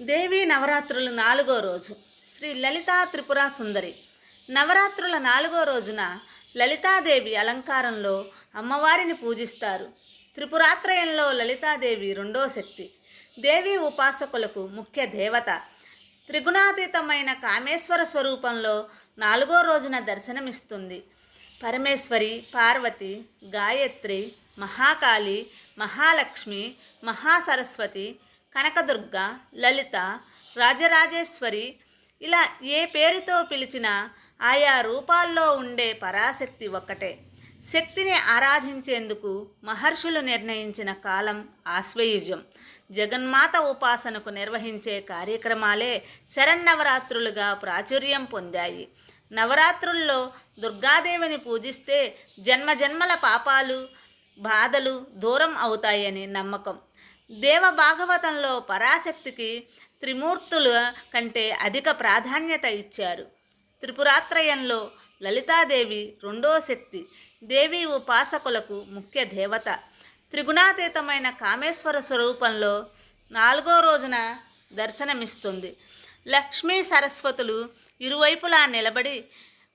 దేవి నవరాత్రులు నాలుగో రోజు. శ్రీ లలితా త్రిపుర సుందరి. నవరాత్రుల నాలుగో రోజున లలితాదేవి అలంకారంలో అమ్మవారిని పూజిస్తారు. త్రిపురాత్రయంలో లలితాదేవి రెండో శక్తి. దేవి ఉపాసకులకు ముఖ్య దేవత. త్రిగుణాతీతమైన కామేశ్వర స్వరూపంలో నాలుగో రోజున దర్శనమిస్తుంది. పరమేశ్వరి పార్వతి గాయత్రి మహాకాళి మహాలక్ష్మి మహాసరస్వతి కనకదుర్గ లలిత రాజరాజేశ్వరి ఇలా ఏ పేరుతో పిలిచినా ఆయా రూపాల్లో ఉండే పరాశక్తి ఒక్కటే. శక్తిని ఆరాధించేందుకు మహర్షులు నిర్ణయించిన కాలం ఆశ్వయుజం. జగన్మాత ఉపాసనకు నిర్వహించే కార్యక్రమాలే శరన్నవరాత్రులుగా ప్రాచుర్యం పొందాయి. నవరాత్రుల్లో దుర్గాదేవిని పూజిస్తే జన్మజన్మల పాపాలు బాధలు దూరం అవుతాయని నమ్మకం. దేవ భాగవతంలో పరాశక్తికి త్రిమూర్తుల కంటే అధిక ప్రాధాన్యత ఇచ్చారు. త్రిపురాత్రయంలో లలితాదేవి రెండో శక్తి దేవి ఉపాసకులకు ముఖ్య దేవత. త్రిగుణాతీతమైన కామేశ్వర స్వరూపంలో నాలుగో రోజున దర్శనమిస్తుంది. లక్ష్మీ సరస్వతులు ఇరువైపులా నిలబడి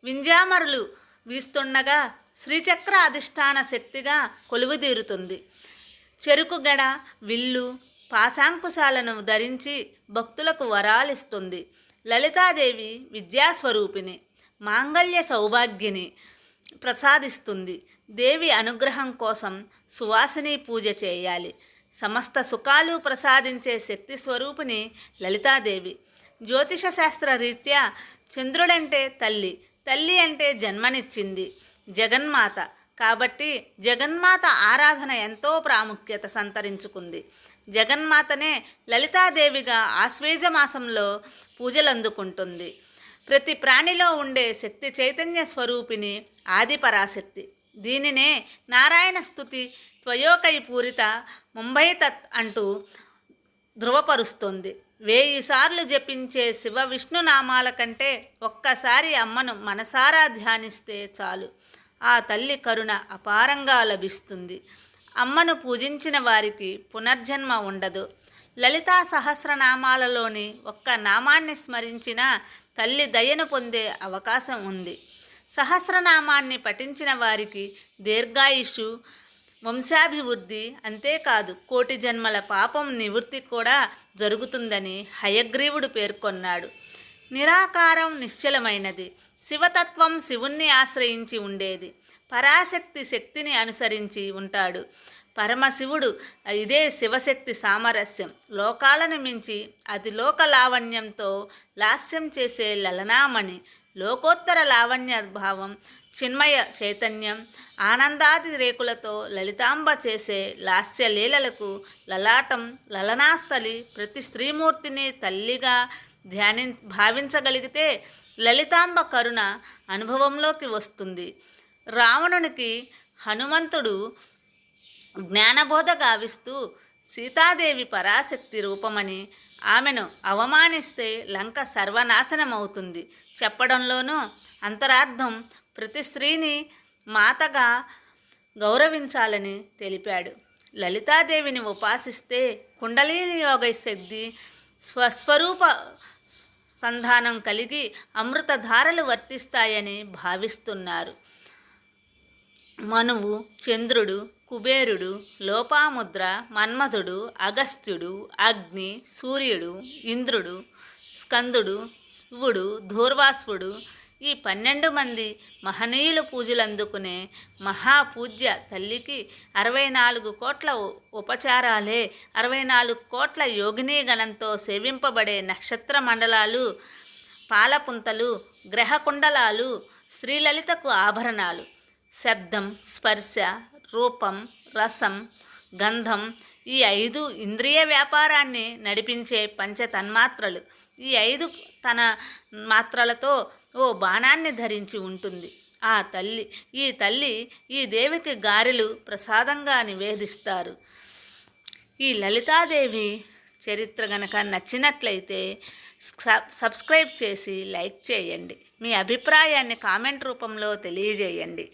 వింజామరులు వీస్తుండగా శ్రీచక్ర అధిష్టాన శక్తిగా కొలువుదీరుతుంది. చెరుకు గడ విల్లు పాశాంకుశాలను ధరించి భక్తులకు వరాలిస్తుంది. లలితాదేవి విద్యాస్వరూపిణి మాంగళ్య సౌభాగ్యని ప్రసాదిస్తుంది. దేవి అనుగ్రహం కోసం సువాసిని పూజ చేయాలి. సమస్త సుఖాలు ప్రసాదించే శక్తి స్వరూపిణి లలితాదేవి. జ్యోతిష శాస్త్ర రీత్యా చంద్రుడంటే తల్లి తల్లి అంటే జన్మనిచ్చింది జగన్మాత. కాబట్టి జగన్మాత ఆరాధన ఎంతో ప్రాముఖ్యత సంతరించుకుంది. జగన్మాతనే లలితాదేవిగా ఆశ్వేజ మాసంలో పూజలందుకుంటుంది ప్రతి ప్రాణిలో ఉండే శక్తి చైతన్య స్వరూపిణి ఆది పరాశక్తి దీనినే నారాయణ స్థుతి త్వయోకై పూరిత ముంబై తత్ అంటూ ధృవపరుస్తుంది వేయిసార్లు జపించే శివ విష్ణు నామాల కంటే ఒక్కసారి అమ్మను మనసారా ధ్యానిస్తే చాలు. ఆ తల్లి కరుణ అపారంగా లభిస్తుంది. అమ్మను పూజించిన వారికి పునర్జన్మ ఉండదు. లలితా సహస్రనామాలలోని ఒక్క నామాన్ని స్మరించిన తల్లి దయను పొందే అవకాశం ఉంది. సహస్రనామాన్ని పఠించిన వారికి దీర్ఘాయుషు వంశాభివృద్ధి అంతేకాదు కోటి జన్మల పాపం నివృత్తి కూడా జరుగుతుందని హయగ్రీవుడు పేర్కొన్నాడు. నిరాకారం నిశ్చలమైనది. శివతత్వం శివుణ్ణి ఆశ్రయించి ఉండేది. పరాశక్తి శక్తిని అనుసరించి ఉంటాడు. పరమశివుడు ఇదే శివశక్తి సామరస్యం. లోకాలను మించి అది లోక లావణ్యంతో లాస్యం చేసే లలనామణి. లోకోత్తర లావణ్య భావం చిన్మయ చైతన్యం ఆనందాది రేకులతో లలితాంబ చేసే లాస్య లీలలకు లలాటం లలనాస్థలి ప్రతి స్త్రీమూర్తిని తల్లిగా ధ్యాని భావించగలిగితే లలితాంబ కరుణ అనుభవంలోకి వస్తుంది. రావణునికి హనుమంతుడు జ్ఞానబోధ గావిస్తూ సీతాదేవి పరాశక్తి రూపమని ఆమెను అవమానిస్తే లంక సర్వనాశనమవుతుంది. చెప్పడంలోనూ అంతరార్థం ప్రతి స్త్రీని మాతగా గౌరవించాలని తెలిపాడు. లలితాదేవిని ఉపాసిస్తే కుండలీని యోగ శక్తి స్వస్వరూప సంధానం కలిగి అమృతధారలు వర్తిస్తాయని భావిస్తున్నారు. మనువు చంద్రుడు కుబేరుడు లోపాముద్ర మన్మధుడు అగస్త్యుడు అగ్ని సూర్యుడు ఇంద్రుడు స్కందుడు శివుడు ధూర్వాసుడు ఈ పన్నెండు మంది మహనీయులు పూజలు అందుకునే మహాపూజ్య తల్లికి అరవై నాలుగు కోట్ల ఉపచారాలే. అరవై నాలుగు కోట్ల యోగినీ గణంతో సేవింపబడే నక్షత్ర మండలాలు పాలపుంతలు గ్రహకుండలాలు శ్రీలలితకు ఆభరణాలు. శబ్దం స్పర్శ రూపం రసం గంధం ఈ ఐదు ఇంద్రియ వ్యాపారాన్ని నడిపించే పంచ తన్మాత్రలు ఈ ఐదు తన మాత్రలతో ఓ బాణాన్ని ధరించి ఉంటుంది. ఆ తల్లి ఈ తల్లి ఈ దేవికి గారెలు ప్రసాదంగా నివేదిస్తారు. ఈ లలితాదేవి చరిత్ర గనక నచ్చినట్లయితే సబ్- సబ్స్క్రైబ్ చేసి లైక్ చేయండి. మీ అభిప్రాయాన్ని కామెంట్ రూపంలో తెలియజేయండి.